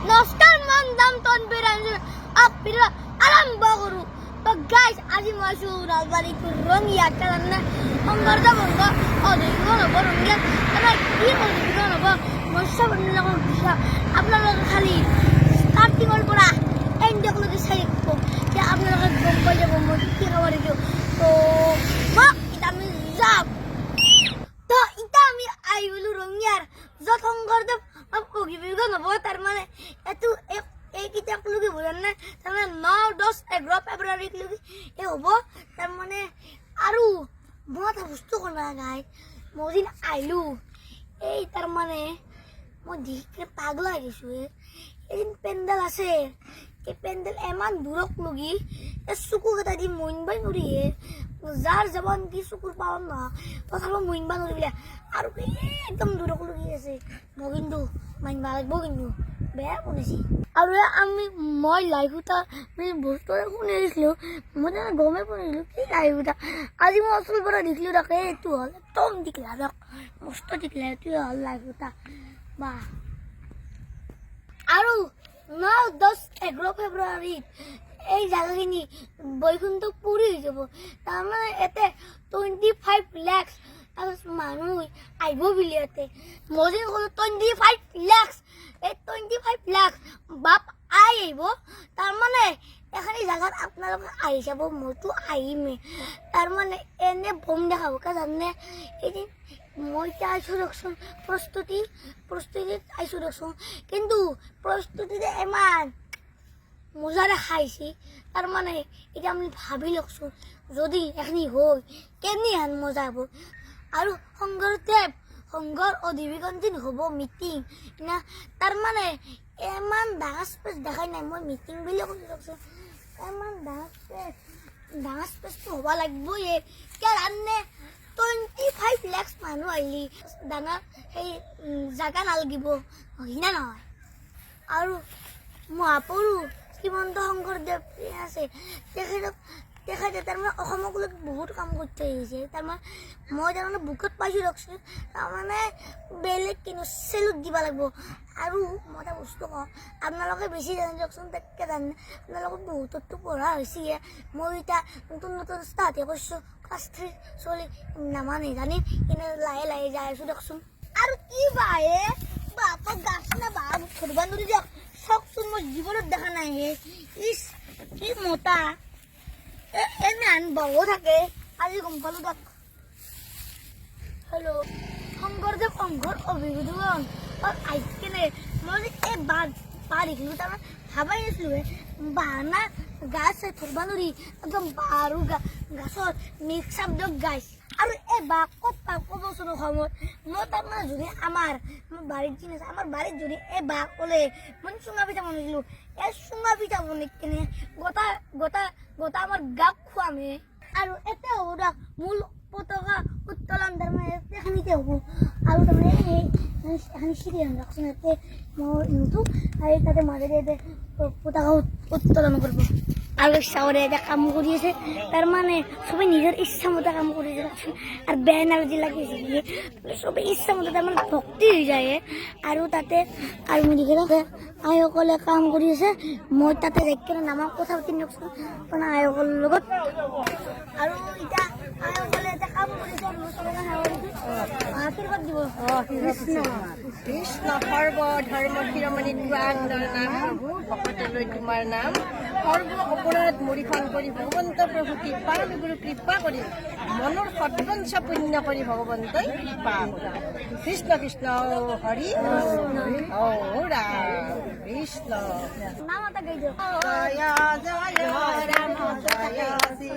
নমস্কাৰ মান দাম তনবিৰ আপিৰা আৰম্ভ কৰোঁ তো গাইজ আজি মই আছোঁ নলবাৰীত ৰঙিয়া কাৰণে সংঘৰ্ষ বন্ধ অধিক হ'ব ৰঙিয়া তাৰমানে কি অধিক হ'ব মই চব আপোনালোকক দিছা আপোনালোকে খালি ষ্টাৰ্টিঙৰ পৰা এণ্ডলৈকে চাই থাকিব তেতিয়া আপোনালোকে গম পাই যাব মই কি খাব দিছোঁ তো ব'লক, এতিয়া আমি যাম তো ইটা আমি আহি গলো ৰঙিয়াৰ য'ত শংকৰদেৱ অভিযোগ হ'ব তাৰমানে এইটো এই- এইকেইটাক লগি বুজা নাই তাৰমানে ন দহ এঘাৰ ফেব্ৰুৱাৰীক লগি এই হ'ব তাৰমানে আৰু এটা বস্তু কৰা গাই মই যেন আহিলোঁ। এই তাৰমানে মই দেখি পাগলা হৈ গৈছোঁ। এদিন পেণ্ডেল আছে। এই পেণ্ডেল ইমান দূৰক লগি এই চকুকেইটা দি মইনবাই নৰি হে যাৰ জবান কি চকুৰ পাওঁ না তথাপি মইনবা নৰি বোলে আৰু একদম দূৰক লগি আছে। মই কিন্তু মাইনবা লাগিব কিন্তু। বেয়া শুনিছি আৰু আমি মই লাইভ উঠা বস্তু এটা শুনি আহিছিলোঁ মই তেনে গমেই পোৱা নাছিলোঁ, কি উঠা আজি মই ওচৰৰ পৰা দেখিলোঁ তাকে, এইটো হ'ল একদম টিকলা দিয়ক মস্ত টিকলা এইটোৱে হ'ল উঠা বা। আৰু ন, দহ, এঘাৰ ফেব্ৰুৱাৰীত এই জাগাখিনি বৈকুণ্ঠ পুৰি হৈ যাব। তাৰমানে ইয়াতে টুৱেণ্টি ফাইভ লেক্স তাৰপিছত মানুহ আহিব বুলি ইয়াতে মই যে ক'লোঁ টুৱেণ্টি ফাইভ লেক্স এই টুৱেণ্টি ফাইভ লেক্স বাপ আই আহিব তাৰমানে এইখিনি জাগাত আপোনালোকে আহি যাব, মইতো আহিমেই তাৰমানে এনে বম দেখাব, কা জানে? এদিন মই এতিয়া আইছোঁ দিয়কচোন প্ৰস্তুতি প্ৰস্তুতিত আইছোঁ দিয়কচোন কিন্তু প্ৰস্তুতিতে ইমান মজাৰে খাইছি। তাৰমানে এতিয়া আমি ভাবি লওকচোন, যদি এখিনি হয় কেনেহেন মজা হ'ব? আৰু শংকৰদেৱ সংঘৰ অধিৱেশন দিন হ'ব মিটিং। না তাৰমানে ইমান ডাঙৰ স্পেচ দেখাই নাই, মই মিটিং বুলি কৈছোঁ ইমান ডাঙৰ স্পেচ ডাঙৰ স্পেচটো হ'ব লাগিবই কিয় টুৱেণ্টি ফাইভ লেক্স মানুহ আহিলি। ডাঙৰ সেই জাগা নালাগিব। হয়নে নহয়। আৰু মহাপুৰুষ শ্ৰীমন্ত শংকৰদেৱ আছে, তেখেতক তেখেতে তাৰমানে অসমক লৈ বহুত কাম কৰি থৈ আহিছে। তাৰমানে মই তাৰমানে বুকত পাইছোঁ দিয়কচোন তাৰমানে বেলেগ কিন্তু চেলুট দিব লাগিব। আৰু মই এটা বস্তু কওঁ, আপোনালোকে বেছি জানে দিয়কচোন, তাতকৈ জানে। আপোনালোকে বহুততো পঢ়া হৈছে মই এতিয়া নতুন নতুন ষ্টাৰ্টহে কৰিছোঁ। ক্লাছ থ্ৰী চলি নামানে, জানি এনে লাহে লাহে যাই আছোঁ দিয়কচোন। আৰু কি বাহে বাপক গাছ না বা ধৰিব নোৱাৰি দিয়ক। চাওকচোন মই জীৱনত দেখা নাই হে। ইচ কি এ- এনে আন বহু থাকে। আজি গম পালোঁ দিয়ক হেল্ল' শংকৰদেৱ সংঘৰ অভিযোজন আহি কেনে, মই যে এই বাঘ দেখিলোঁ তাৰমানে ভাবাই নাছিলোঁ হে বাহানা গাছ ধৰিব নোৱাৰি একদম আৰু গাছৰ মিক্স আপ দিয়ক গাছ আৰু এই বাঘ ক'ত পাওঁ ক'বচোন অসমত মই তাৰমানে যদি আমাৰ মোৰ বাৰীত যি আছে আমাৰ বাৰীত যদি এই বাঘ ওলে। মই চুঙা পিঠা বনাইছিলোঁ এই চুঙা পিঠা বনাই কেনে। গোটা গোটা গোটা আমাৰ গাপ খুয়ামে আৰু এতে ওরা মূল পতাকা উত্তোলন ধর্মে এখানে হ'ব। আৰু তাৰমানে এই এখন চিৰি ৰাখচোন ইয়াতে মই নিছোঁ আৰু তাতে মাঝে পতাকা উত্তোলন উত্তোলন কৰিব আৰু এটা কাম কৰি আছে তাৰমানে চবে নিজৰ ইচ্ছামতে কাম কৰি আছে ব্যানার আৰু লাগিয়েছে যি সবাই ইচ্ছা মতো তার তাৰমানে ভক্তি হৈ যায় আৰু তাতে আৰু থাকে আইসকলে কাম কৰি আছে মই তাতে যাই কিনে নামক কথা পাতি দিয়কচোন মানে আইসকলৰ লগত। আৰু এতিয়া কৃষ্ণ সৰ্ব ধৰ্ম শিৰোমণি নাম ভকতলৈ তোমাৰ নাম সৰ্ব অপৰাধ মৰিখন কৰি ভগৱন্ত প্ৰভু কৃপা গুৰু কৃপা কৰি মনৰ সদবঞ্চ পুণ্য কৰি ভগৱন্তই কৃপা কৃষ্ণ কৃষ্ণ হৰি ৰাম কৃষ্ণ জয় জয় ৰাম জয় হৰি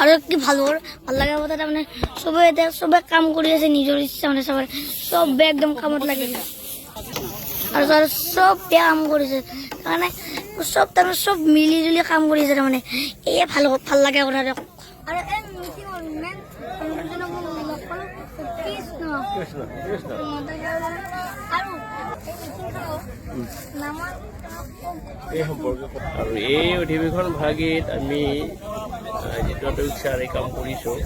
আৰু কি ভালো ভালো লগা কথা চবে এতিয়া চবে কাম কৰি আছে নিজৰ ইচ্ছা মানে চবে চবে একদম কামত লাগে আৰু তাৰ চব বেয়া কাম চব তাৰমানে চব মিলি জুলি কাম কৰিছে তাৰমানে এয়ে ভালো ভালো লাগে আৰু এই এই সম্পৰ্কে আৰু অধিৱেশন ভাগিত আমি যিটো অধ্যক্ষাৰে কাম কৰিছোঁ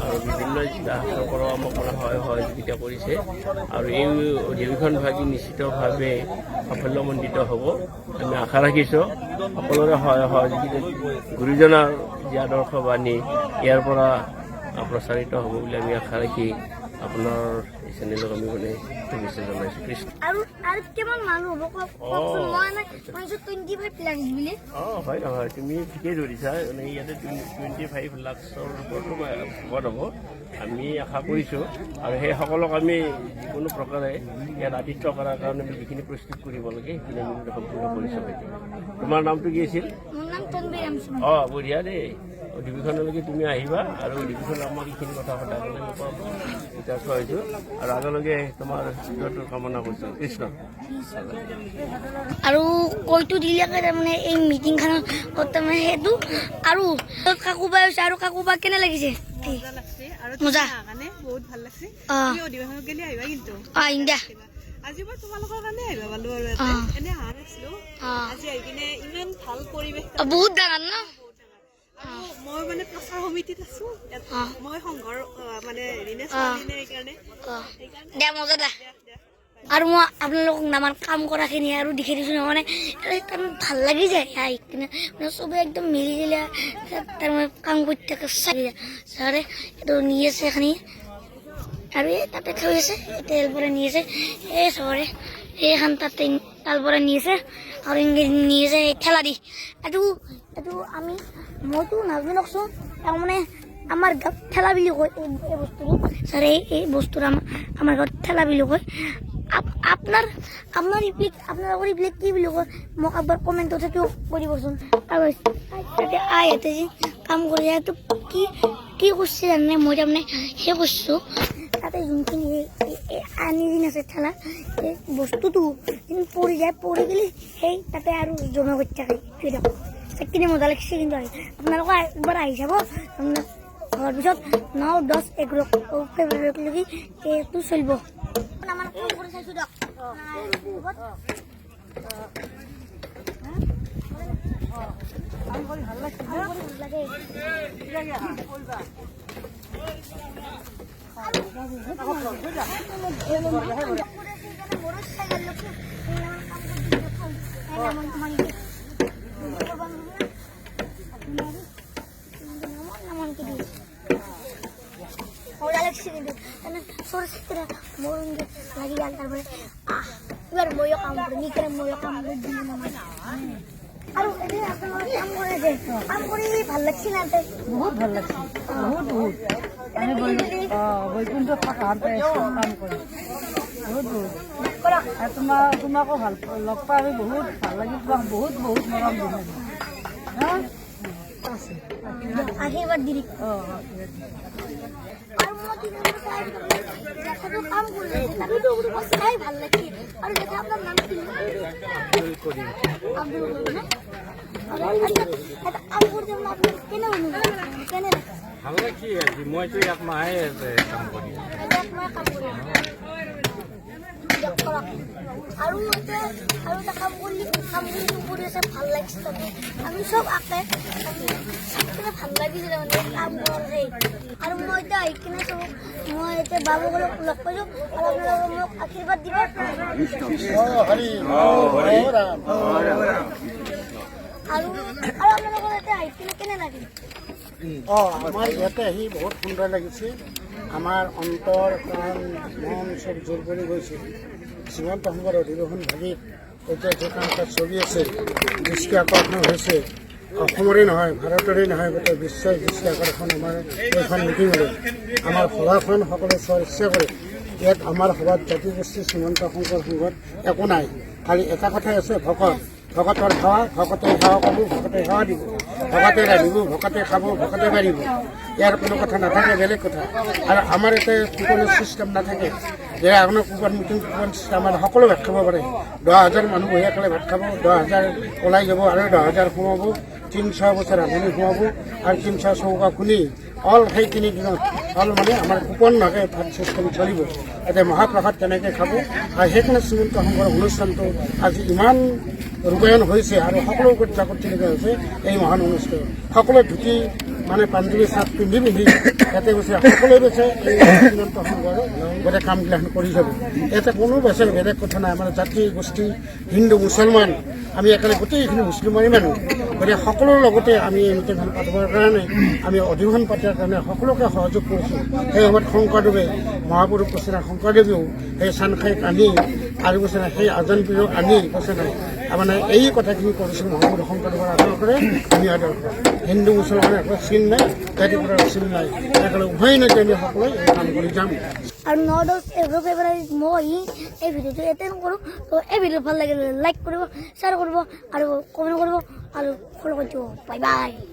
আৰু বিভিন্ন দাসৰ পৰাও আমাক সহায় সহযোগিতা কৰিছে। আৰু এই অধিৱেশন ভাগি নিশ্চিতভাৱে সাফল্যমণ্ডিত হ'ব। আমি আশা ৰাখিছোঁ, সকলোৰে সহায় সহযোগিতা গুৰুজনাৰ যি আদৰ্শবাণী ইয়াৰ পৰা প্ৰচাৰিত হ'ব বুলি আমি আশা ৰাখি আপোনাৰ চেনেলক আমি মানে শুভেচ্ছা জনাইছোঁ। কৃষ্ণ আৰু আৰু কিমান মানুহ হ'ব কওক- কওকচোন মই মানে শুনিছোঁ টুৱেণ্টি ফাইভ লাখ বুলি। অঁ হয় নহয় তুমি ঠিকেই ধৰিছা মানে ইয়াতে টুৱেণ্টি ফাইভ লাখৰ ওপৰতো ভকত হ'ব আমি আশা কৰিছোঁ। আৰু সেই সকলক আমি যিকোনো প্ৰকাৰে ইয়াত আতিথ্য কৰাৰ কাৰণে আমি যিখিনি প্ৰস্তুত কৰিব লাগে সেইখিনি আমি সম্পূৰ্ণ কৰিছোঁ তোমাৰ নামটো কি আছিল? মোৰ নাম তনবী অঁ বঢ়িয়া দেই। অধিৱেশনলৈকে তুমি আহিবা আৰু অধিৱেশনত আমাক এইখিনি কথা সদায় কাৰণে এতিয়া কৈছোঁ আৰু আগলৈকে তোমাৰ কামনা কৰিছোঁ কৃষ্ণ। আৰু কৈতো দিলেকে তাৰমানে এই মিটিংখনত তাৰমানে সেইটো। আৰু কাকোবা হৈছে আৰু কাকোবা কেনে লাগিছে? মজা। বহুত ভালো লাগছে। আজি মই তোমালোকৰ কাৰণে আহিবা পালো আৰু এনে অহা নাছিলো আজি আহি কিনে ইমান ভালো পৰিৱেশ বহুত ডাঙৰ ন? মই মানে প্ৰচাৰ সমিতিত আছো। মই সংঘৰ মানে সেইকাৰণে। দে মজা দে। আৰু মই আপোনালোকক নামান কাম কৰাখিনি আৰু দেখি দিছোঁ মানে একদম ভালো লাগি যায়। আহি কিনে মানে চবে একদম মিলি দিলে তাৰমানে কাম কৰি থাকে। চাই ছাৰে এইটো নি আছে এখানি। আৰু এই তাতে থৈ আছে তেল পৰা নি আছে। এই চবৰে এইখন তাতে তাল পৰা নি আছে আৰু ইংৰাজী নি আছে ঠেলা দি। এইটো এইটো আমি মইতো নাজানোকচোন তাৰমানে আমাৰ গাঁৱত ঠেলা বুলি কয় এই এই বস্তুটো। ছাৰ এই এই বস্তুটো আমাৰ আমাৰ গাঁৱত ঠেলা বুলি কয়। আপ- আপোনাৰ আপোনাৰ ইপ্লে আপোনালোকৰ ইপ্লে কি বুলি কয়? মোক একবাৰ কমেণ্টত সেইটো কৰিবচোন। আৰু তাতে আই ইয়াতে যে কাম কৰি কি কি কৰিছে জানে? মই তাৰমানে সেই কৰিছোঁ। তাতে এই- এই আনি আছে ঠেলা এই বস্তুটো যেন পৰি যায় পৰি গ'লে সেই তাতে আৰু জমা কৰি থাকে দিয়ক চাকিনে মজা লাগিছে কিন্তু আহি আপোনালোকে একবাৰ আহি চাব হোৱাৰ পিছত ন দহ এঘাৰ ফেব্ৰুৱাৰীলৈকে এইটো চলিব ভালো লাগে মজা লাগছে কিন্তু মানে সরস্বতী মরুন লাগি গেল তারপরে আহ এবার ময়ও কাম করে ভালো লাগছে না বহুত ভালো লাগছে বহুত বহুত আমি বৈকুণ্ঠ তোমাৰ তোমাকো ভালো লগ পাই বহুত ভালো লাগি তোমাক বহুত বহুত মৰম দিম? আশীৰ্বাদ দিলি অঁ এটা এটা কেনে লাগে ভালো মইতো এক মাহে কৰি কাম কৰি। আৰু এতিয়া আৰু এটা কাম কৰি কাম কৰি কৰি আছে ভালো লাগিছে তাতে আমি চব আঁকে কিনে ভালো লাগিছে তাৰমানে কাম কৰে আৰু মই এতিয়া আহি কিনে চব মই এতিয়া বাবুক লগ পাইছোঁ আৰু মোক আশীৰ্বাদ দিব অঁ আমাৰ ইয়াতে আহি বহুত সুন্দৰ লাগিছে। আমাৰ অন্তৰ প্ৰাণ, মন চব জোৰ কৰি গৈছে। শ্ৰীমন্ত শংকৰ অধিৱেশন ভাগিত এতিয়া যে চলি আছে, দৃষ্টি আকৰ্ষণ হৈছে। অসমৰে নহয়, ভাৰতৰে নহয়, গোটেই বিশ্বই দৃষ্টি আকৰ্ষণ আমাৰ এইখন মিটিঙলৈ। আমাৰ সভাখন সকলোৱে চোৱাৰ ইচ্ছা কৰে, ইয়াত আমাৰ সভাত জাতি গোষ্ঠী শংকৰ সংঘত একো নাই। খালি এটা কথাই আছে, ভকত। ভকতৰ সেৱা ভকতে সেৱা কৰিব ভকতে সেৱা দিব। ভকতে ৰান্ধিব, ভকতে খাব, ভকতে বাঢ়িব ইয়াৰ কোনো কথা নাথাকে, বেলেগ কথা। আৰু আমাৰ ইয়াতে কোনো ছিষ্টেম নাথাকে। যে আপোনাৰ কুপন মিটিং কুপন আমাৰ সকলো ভাত খাব পাৰে। দহ হাজাৰ মানুহ বহি একেলগে ভাত খাব, দহ হাজাৰ ওলাই যাব আৰু দহ হাজাৰ সোমাব, তিনিশ বছৰ ৰান্ধনি সোমাব আৰু তিনিশ চৌকা খুলি অল সেই তিনিদিনত অল মানে আমাৰ কুপন নাকে ভাত চিষ্টেম চলিব। এতিয়া মহাপ্ৰসাদ তেনেকৈ খাব। আৰু সেইকাৰণে শ্ৰীমন্ত শংকৰ অনুষ্ঠানটো আজি ইমান ৰূপায়ণ হৈছে আৰু সকলো জাগত তেনেকৈ হৈছে এই মহান অনুষ্ঠান। সকলোৱে ধুতি মানে পাঞ্জাবী চাৰ্ট পিন্ধি পিন্ধি ইয়াতে গৈছে সকলোৱে গৈছে এই গোটেই কামগিলাখন কৰি যাব। ইয়াতে কোনো বেচে বেলেগ কথা নাই। আমাৰ জাতি, গোষ্ঠী, হিন্দু মুছলমান আমি একেলগে গোটেইখিনি মুছলিমানী মানুহ। গতিকে সকলোৰে লগতে আমি এই মিটিংখন পাতিবৰ কাৰণে, আমি অধিৱেশন পাতাৰ কাৰণে সকলোকে সহযোগ কৰিছোঁ। সেই সময়ত শংকৰদেৱে, মহাপুৰুষ কৈছে শংকৰদেৱেও সেই চানখাইক আনি, আৰু কৈছে সেই আজান পীৰক আনি কৈছে মানে এই কথাখিনি কৰিছোঁ মহাপুৰুষ শংকৰদেৱৰ আদৰ্শৰে আমি আদৰ্শ হিন্দু মুছলমানৰ একো চিন নাই জাতি পৰা চিন নাই একেলগে উভয় নদী আমি সকলোৱে এই কাম কৰি যাম আৰু ন দহ এঘাৰ ফেব্ৰুৱাৰীত মই এই ভিডিঅ'টো এটেণ্ড কৰোঁ তো এই ভিডিঅ' ভালো লাগিলে লাইক কৰিব শ্বেয়াৰ কৰিব আৰু কমেণ্ট কৰিব আৰু ফ'ল' কৰি দিব বাই বাই